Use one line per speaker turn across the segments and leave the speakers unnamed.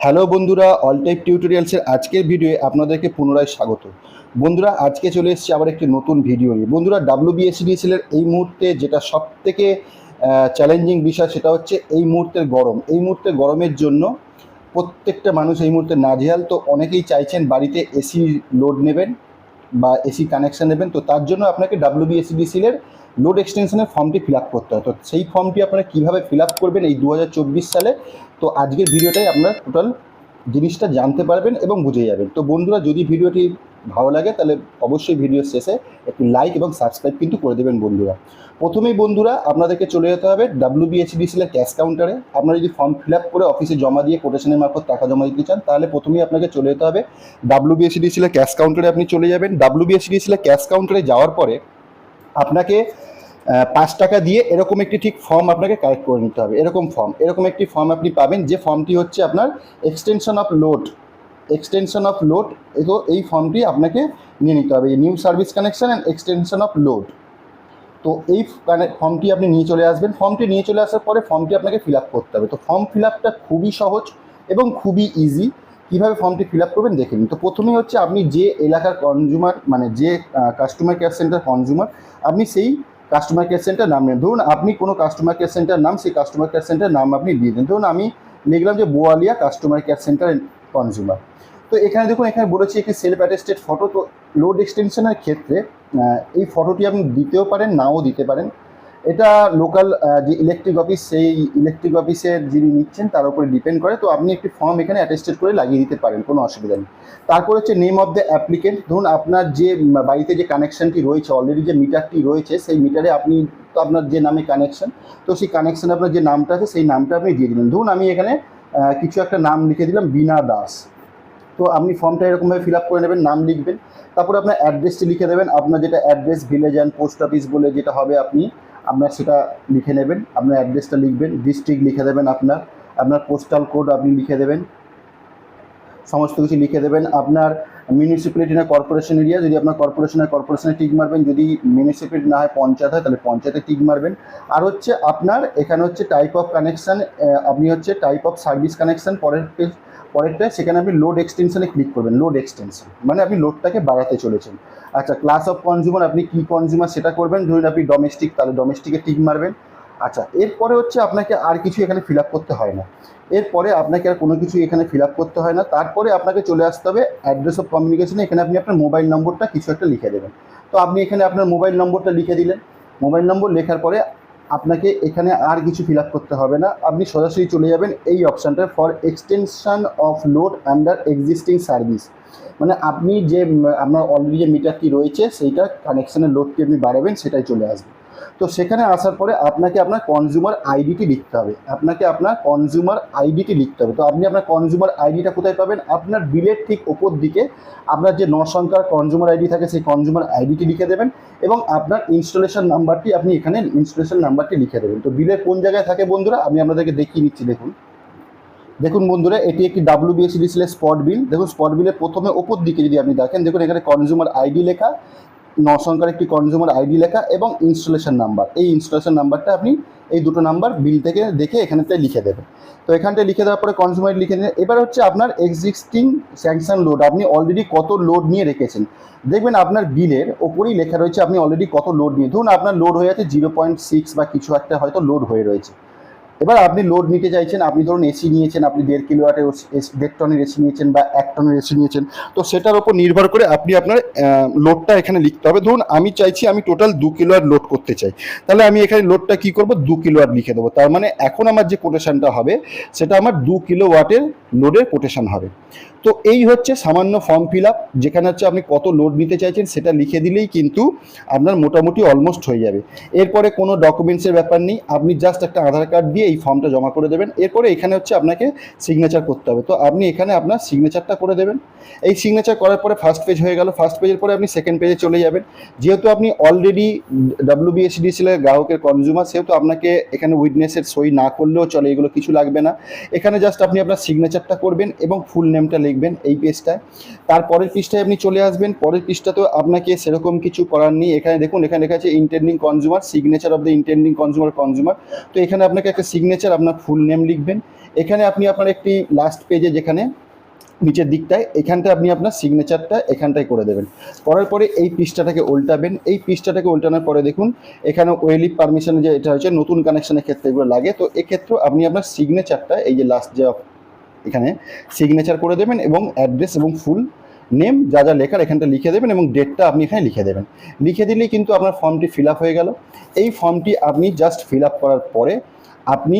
Hello বন্ধুরা all type টিউটোরিয়ালসের আজকের ভিডিওয়ে আপনাদেরকে পুনরায় স্বাগত। বন্ধুরা, আজকে চলে এসেছি আবার একটি নতুন ভিডিও নিয়ে। বন্ধুরা ডাব্লিউ বিএসডিএসএল এর এই মুহূর্তে যেটা সব থেকে চ্যালেঞ্জিং বিষয় সেটা হচ্ছে এই মুহূর্তের গরম। এই মুহূর্তে গরমের জন্য প্রত্যেকটা মানুষ এই মুহূর্তে নাজেহাল, তো অনেকেই চাইছেন বাড়িতে এসি লোড নেবেন বা এসি কানেকশান নেবেন, তো তার জন্য আপনাকে ডাব্লিউ বিএসডিসিএল এর লোড এক্সটেনশনের ফর্মটি ফিল করতে হয়। তো সেই ফর্মটি আপনারা কীভাবে ফিল করবেন এই দু হাজার চব্বিশ সালে? তো আজকের ভিডিওটাই আপনারা টোটাল জিনিসটা জানতে পারবেন এবং বুঝে যাবেন। তো বন্ধুরা, যদি ভিডিওটি ভালো লাগে, তাহলে অবশ্যই ভিডিও শেষে একটি লাইক এবং সাবস্ক্রাইব কিন্তু করে দেবেন বন্ধুরা। প্রথমেই বন্ধুরা, আপনাদেরকে চলে যেতে হবে ডাব্লিউ বিএসডিসিএল ক্যাশ কাউন্টারে আপনারা যদি ফর্ম ফিল করে অফিসে জমা দিয়ে কোটেশনের মারফত টাকা জমা দিতে চান, তাহলে প্রথমেই আপনাকে চলে যেতে হবে ডাব্লিউ বিএসডিসিএল ক্যাশ কাউন্টারে আপনি চলে যাবেন। ডাব্লিউ বিএসডিসিএল ক্যাশ কাউন্টারে যাওয়ার পরে আপনাকে পাঁচ টাকা দিয়ে এরকম একটি ঠিক ফর্ম আপনাকে কালেক্ট করে নিতে হবে। এরকম ফর্ম এরকম একটি ফর্ম আপনি পাবেন, যে ফর্মটি হচ্ছে আপনার extension of load extension of load তো এই ফর্মটি আপনাকে নিয়ে নিতে হবে। New service connection and extension of load তো এই ফর্মটি আপনি নিয়ে চলে আসবেন। ফর্মটি নিয়ে চলে আসার পরে ফর্মটি আপনাকে ফিল করতে হবে। তো ফর্ম ফিল খুবই সহজ এবং খুবই ইজি কীভাবে ফর্মটি ফিল আপ করবেন দেখে নিন। তো প্রথমেই হচ্ছে আপনি যে এলাকার কনজিউমার মানে যে কাস্টমার কেয়ার সেন্টার কনজিউমার আপনি সেই কাস্টমার কেয়ার সেন্টার নাম নেন। ধরুন আপনি কোনো কাস্টমার কেয়ার সেন্টার নাম, সেই কাস্টমার কেয়ার সেন্টার নাম আপনি দিয়ে দিন। ধরুন আমি লিখলাম যে Boalia customer care centre consumer তো এখানে দেখুন, এখানে বলেছি একটি সেলফ অ্যাটেস্টেড ফটো তো লোড এক্সটেনশনের ক্ষেত্রে এই ফটোটি আপনি দিতেও পারেন, নাও দিতে পারেন। এটা লোকাল যে ইলেকট্রিক অফিস সেই ইলেকট্রিক অফিসের যিনি নিচ্ছেন, তার উপরে ডিপেন্ড করে। তো আপনি একটি ফর্ম এখানে অ্যাটেস্টেড করে লাগিয়ে দিতে পারেন, কোনো অসুবিধা নেই। তারপর হচ্ছে নেম অফ দ্য অ্যাপ্লিকেন্ট ধরুন আপনার যে বাড়িতে যে কানেকশনটি রয়েছে অলরেডি যে মিটারটি রয়েছে, সেই মিটারে আপনি তো আপনার যে নামে কানেকশন তো সেই কানেকশন আপনার যে নামটা আছে, সেই নামটা আপনি দিয়ে দিলেন। ধরুন আমি এখানে কিছু একটা নাম লিখে দিলাম বিনা দাস। তো আপনি ফর্মটা এরকমভাবে ফিল আপ করে নেবেন, নাম লিখবেন। তারপরে আপনার অ্যাড্রেসটি লিখে দেবেন। আপনার যেটা address village and post office বলে যেটা হবে আপনি আপনার সেটা লিখে নেবেন, আপনার অ্যাড্রেসটা লিখবেন, ডিস্ট্রিক্ট লিখে দেবেন আপনার আপনার পোস্টাল কোড আপনি লিখে দেবেন, সমস্ত কিছু লিখে দেবেন। আপনার মিউনিসিপ্যালিটি না কর্পোরেশন এরিয়া যদি আপনার কর্পোরেশন হয় কর্পোরেশনে টিক মারবেন, যদি মিউনিসিপ্যালিটি না হয় পঞ্চায়েত হয়, তাহলে পঞ্চায়েতে টিক মারবেন। আর হচ্ছে আপনার, এখানে হচ্ছে টাইপ অফ কানেকশান আপনি হচ্ছে টাইপ অফ সার্ভিস কানেকশান পরের পেজ পরেরটায় সেখানে আপনি লোড এক্সটেনশনে ক্লিক করবেন লোড এক্সটেনশন মানে আপনি লোডটাকে বাড়াতে চলেছেন। আচ্ছা ক্লাস অফ কনজিউমার আপনি কী কনজিউমার সেটা করবেন? ধরুন আপনি ডোমেস্টিক তাহলে ডোমেস্টিকে টিক মারবেন। আচ্ছা এরপরে হচ্ছে আপনাকে আর কিছু এখানে ফিল করতে হয় না। এরপরে আপনাকে আর কোনো কিছু এখানে ফিল করতে হয় না। তারপরে আপনাকে চলে আসতে হবে অ্যাড্রেস অফ কমিউনিকেশনে এখানে আপনি আপনার মোবাইল নম্বরটা কিছু একটা লিখে দেবেন। তো আপনি এখানে আপনার মোবাইল নম্বরটা লিখে দিলেন। মোবাইল নম্বর লেখার পরে আপনাকে এখানে আর কিছু ফিল করতে হবে না। আপনি সরাসরি চলে যাবেন এই অপশানটা for extension of load under existing service মানে আপনি যে, আপনার অলরেডি যে মিটারটি রয়েছে, সেইটা কানেকশানের লোডটি আপনি বাড়াবেন, সেটাই চলে আসবে। তো সেখানে আসার পরে আপনাকে আপনার কনজিউমার আইডিটি লিখতে হবে। আপনাকে আপনার কনজিউমার আইডিটি লিখতে হবে। তো আপনি আপনার কনজিউমার আইডিটা কোথায় পাবেন? আপনার বিলের ঠিক ওপর দিকে আপনার যে ন সংখ্যার কনজিউমার আইডি থাকে, সেই কনজিউমার আইডিটি লিখে দেবেন। এবং আপনার ইনস্টলেশন নাম্বারটি আপনি এখানে ইনস্টলেশন নাম্বারটি লিখে দেবেন। তো বিলে কোন জায়গায় থাকে বন্ধুরা? আমি আপনাদেরকে দেখিয়ে নিচ্ছি, দেখুন। দেখুন বন্ধুরা, এটি একটি ডাব্লিউ ডিসিলের স্পট বিল দেখুন স্পট বিলের প্রথমে ওপর দিকে যদি আপনি দেখেন, দেখুন এখানে কনজিউমার আইডি লেখা। সংখ্যার একটি কনজিউমার আইডি লেখা এবং ইনস্টলেশন নাম্বার এই ইনস্টলেশন নাম্বারটা আপনি এই দুটো নাম্বার বিল থেকে দেখে এখানেতে লিখে দেবেন। তো এখানটায় লিখে দেওয়ার পরে কনজিউমার লিখে দিন এবার হচ্ছে আপনার এক্সিস্টিং স্যাংশন লোড আপনি অলরেডি কত লোড নিয়ে রেখেছেন। দেখবেন আপনার বিলের ওপরেই লেখা রয়েছে আপনি অলরেডি কত লোড নিয়ে ধরুন আপনার লোড হয়ে আছে জিরো পয়েন্ট সিক্স বা কিছু একটা হয়তো লোড হয়ে রয়েছে। এবার আপনি লোড নিতে চাইছেন, আপনি ধরুন এসি নিয়েছেন, আপনি দেড় কিলো ওয়াটের দেড় টনের এসি নিয়েছেন বা এক টনের এসি নিয়েছেন, তো সেটার উপর নির্ভর করে আপনি আপনার লোডটা এখানে লিখতে হবে। ধরুন আমি চাইছি আমি টোটাল দু কিলো আর লোড করতে চাই, তাহলে আমি এখানে লোডটা কি করব? দু কিলো আর লিখে দেবো। তার মানে এখন আমার যে কোটেশানটা হবে, সেটা আমার দু কিলো ওয়াটের লোডের কোটেশান হবে। তো এই হচ্ছে সামান্য ফর্ম ফিল আপ যেখানে হচ্ছে আপনি কত লোড নিতে চাইছেন সেটা লিখে দিলেই কিন্তু আপনার মোটামুটি অলমোস্ট হয়ে যাবে। এরপরে কোনো ডকুমেন্টসের ব্যাপার নেই, আপনি জাস্ট একটা আধার কার্ড দিয়ে এই ফর্মটা জমা করে দেবেন। এরপরে এখানে হচ্ছে আপনাকে সিগনেচার করতে হবে। তো আপনি এখানে আপনার সিগনেচারটা করে দেবেন। এই সিগনেচার করার পরে ফার্স্ট পেজ হয়ে গেল। ফার্স্ট পেজের পরে আপনি সেকেন্ড পেজে চলে যাবেন। যেহেতু আপনি অলরেডি ডাব্লিউ বিএসডিসিএল এর গ্রাহকের কনজিউমার সেহেতু আপনাকে এখানে উইটনেসের সই না করলেও চলে, এগুলো কিছু লাগবে না। এখানে জাস্ট আপনি আপনার সিগনেচারটা করবেন এবং ফুল নেমটা দেখবেন এই পেজটায়। তারপরের পৃষ্ঠায় আপনি চলে আসবেন। পরের পৃষ্ঠাতেও আপনাকে সেরকম কিছু করার নেই। এখানে দেখুন, এখানে লেখা আছে intending consumer signature of the intending consumer consumer তো এখানে আপনাকে একটা সিগনেচার আপনার ফুল নেম লিখবেন। এখানে আপনি আপনার একটি লাস্ট পেজে যেখানে, নিচের দিকটায় এখানটা আপনি আপনার সিগনেচারটা এখানটায় করে দেবেন। করার পরে এই পৃষ্ঠাটাকে উল্টাবেন। এই পৃষ্ঠাটাকে উল্টানোর পরে দেখুন, এখানে ওয়েলিপ পারমিশন যে এটা হচ্ছে নতুন কানেকশনের ক্ষেত্রে এগুলো লাগে। তো এক্ষেত্রেও আপনি আপনার সিগনেচারটা এই যে লাস্ট যে এখানে সিগনেচার করে দেবেন এবং অ্যাড্রেস এবং ফুল নেম যা যা লেখার এখানটা লিখে দেবেন এবং ডেটটা আপনি এখানে লিখে দেবেন। লিখে দিলেই কিন্তু আপনার ফর্মটি ফিল হয়ে গেল। এই ফর্মটি আপনি জাস্ট ফিল করার পরে আপনি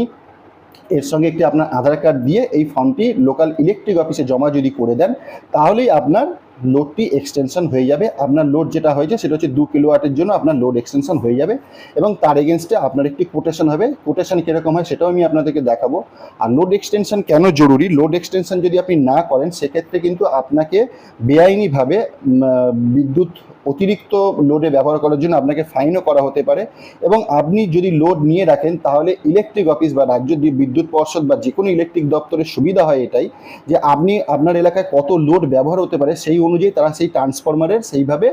এর সঙ্গে একটি আপনার আধার কার্ড দিয়ে এই ফর্মটি লোকাল ইলেকট্রিক অফিসে জমা যদি করে দেন, তাহলেই আপনার লোডটি এক্সটেনশন হয়ে যাবে। আপনার লোড যেটা হয়েছে, সেটা হচ্ছে দু কিলোওয়াটের জন্য আপনার লোড এক্সটেনশন হয়ে যাবে। এবং তার এগেনস্টে আপনার একটি কোটেশন হবে। কোটেশন কীরকম হয়, সেটাও আমি আপনাদেরকে দেখাবো। আর লোড এক্সটেনশন কেন জরুরি? লোড এক্সটেনশন যদি আপনি না করেন, সেক্ষেত্রে কিন্তু আপনাকে বেআইনিভাবে বিদ্যুৎ অতিরিক্ত লোডে ব্যবহার করার জন্য আপনাকে ফাইনও করা হতে পারে। এবং আপনি যদি লোড নিয়ে রাখেন, তাহলে ইলেকট্রিক অফিস বা রাজ্য বিদ্যুৎ পর্ষদ বা যে কোনো ইলেকট্রিক দপ্তরের সুবিধা হয় এটাই, যে আপনি আপনার এলাকায় কত লোড ব্যবহার হতে পারে, সেই অনুযায়ী তারা সেই ট্রান্সফরমারের সেইভাবে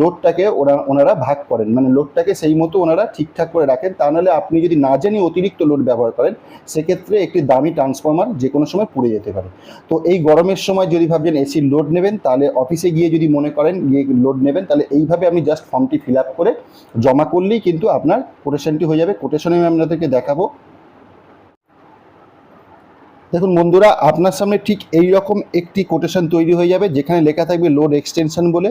লোডটাকে ওরা, ওনারা ভাগ করেন। মানে লোডটাকে সেই মতো ওনারা ঠিকঠাক করে রাখেন। তা নাহলে আপনি যদি না জানি অতিরিক্ত লোড ব্যবহার করেন, সেক্ষেত্রে একটি দামি ট্রান্সফরমার যে কোনো সময় পুড়ে যেতে পারে। তো এই গরমের সময় যদি ভাবছেন এসির লোড নেবেন, তাহলে অফিসে গিয়ে যদি মনে করেন গিয়ে লোড নেবেন, তাহলে এইভাবে আপনি জাস্ট ফর্মটি ফিল করে জমা করলেই কিন্তু আপনার কোটেশনটি হয়ে যাবে। কোটেশনে আমি আপনাদেরকে দেখাবো। দেখুন বন্ধুরা, আপনার সামনে ঠিক এই রকম একটি কোটেশন তৈরি হয়ে যাবে, যেখানে লেখা থাকবে লোড এক্সটেনশন বলে।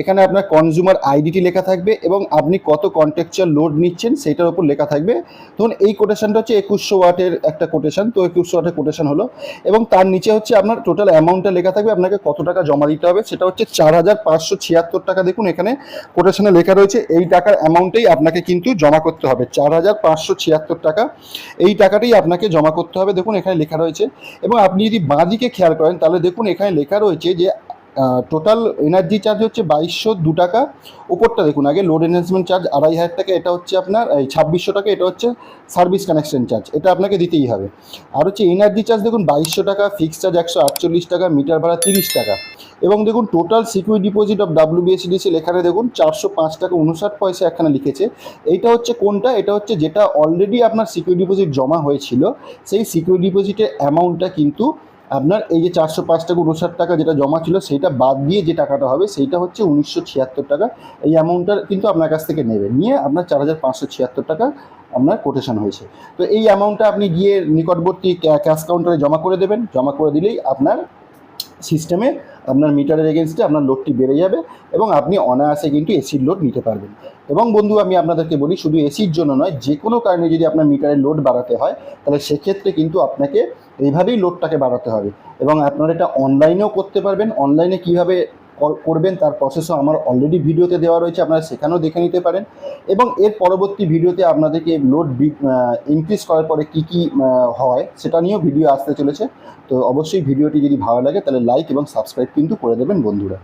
এখানে আপনার কনজিউমার আইডিটি লেখা থাকবে এবং আপনি কত কন্টেকচুয়াল লোড নিচ্ছেন সেটার উপর লেখা থাকবে। ধরুন এই কোটেশনটা হচ্ছে একুশশো ওয়াটের একটা কোটেশন তো একুশশো ওয়াটের কোটেশন হলো। এবং তার নিচে হচ্ছে আপনার টোটাল অ্যামাউন্টটা লেখা থাকবে, আপনাকে কত টাকা জমা দিতে হবে, সেটা হচ্ছে চার হাজার পাঁচশো ছিয়াত্তর টাকা। দেখুন এখানে কোটেশনে লেখা রয়েছে, এই টাকার অ্যামাউন্টেই আপনাকে কিন্তু জমা করতে হবে, চার হাজার পাঁচশো ছিয়াত্তর টাকা। এই টাকাটাই আপনাকে জমা করতে হবে। দেখুন এখানে লেখা রয়েছে এবং আপনি যদি বাঁদিকে খেয়াল করেন, তাহলে দেখুন এখানে লেখা রয়েছে যে টোটাল এনার্জি চার্জ হচ্ছে বাইশশো দু টাকা। উপরটা দেখুন, আগে লোড এনহ্যান্সমেন্ট চার্জ আড়াই হাজার টাকা, এটা হচ্ছে আপনার, এই ছাব্বিশশো টাকা, এটা হচ্ছে সার্ভিস কানেকশন চার্জ এটা আপনাকে দিতেই হবে। আর হচ্ছে এনার্জি চার্জ দেখুন, বাইশশো টাকা ফিক্সড চার্জ একশো আটচল্লিশ টাকা মিটার ভাড়া তিরিশ টাকা। এবং দেখুন total security deposit of WBSDCL এখানে দেখুন, চারশো পাঁচ টাকা উনষাট পয়সা এখানে লিখেছে। এইটা হচ্ছে কোনটা? এটা হচ্ছে যেটা অলরেডি আপনার সিকিউরিটি ডিপোজিট জমা হয়েছিল, সেই সিকিউরিটি ডিপোজিটের অ্যামাউন্টটা কিন্তু আপনার এই যে চারশো পাঁচ টাকা উনষাট টাকা যেটা জমা ছিল সেইটা বাদ দিয়ে যে টাকাটা হবে, সেইটা হচ্ছে উনিশশো ছিয়াত্তর টাকা। এই অ্যামাউন্টটা কিন্তু আপনার কাছ থেকে নেবে। নিয়ে আপনার চার হাজার পাঁচশো ছিয়াত্তর টাকা আপনার কোটেশন হয়েছে। তো এই অ্যামাউন্টটা আপনি গিয়ে নিকটবর্তী ক্যাশ কাউন্টারে জমা করে দেবেন। জমা করে দিলেই আপনার সিস্টেমে আপনার মিটারের এগেনস্টে আপনার লোডটি বেড়ে যাবে এবং আপনি অনায়াসে কিন্তু এসির লোড নিতে পারবেন। এবং বন্ধু, আমি আপনাদেরকে বলি, শুধু এসির জন্য নয় যে কোনো কারণে যদি আপনার মিটারের লোড বাড়াতে হয়, তাহলে সেক্ষেত্রে কিন্তু আপনাকে এইভাবেই লোডটাকে বাড়াতে হবে। এবং আপনারা এটা অনলাইনেও করতে পারবেন। অনলাইনে কীভাবে করবেন, তার প্রসেসও আমার অলরেডি ভিডিওতে দেওয়া রয়েছে, আপনারা সেখানেও দেখে নিতে পারেন। এবং এর পরবর্তী ভিডিওতে আপনাদেরকে লোড ইনক্রিজ করার পরে কী কী হয় সেটা নিয়েও ভিডিও আসতে চলেছে। তো অবশ্যই ভিডিওটি যদি ভালো লাগে, তাহলে লাইক এবং সাবস্ক্রাইব কিন্তু করে দেবেন বন্ধুরা।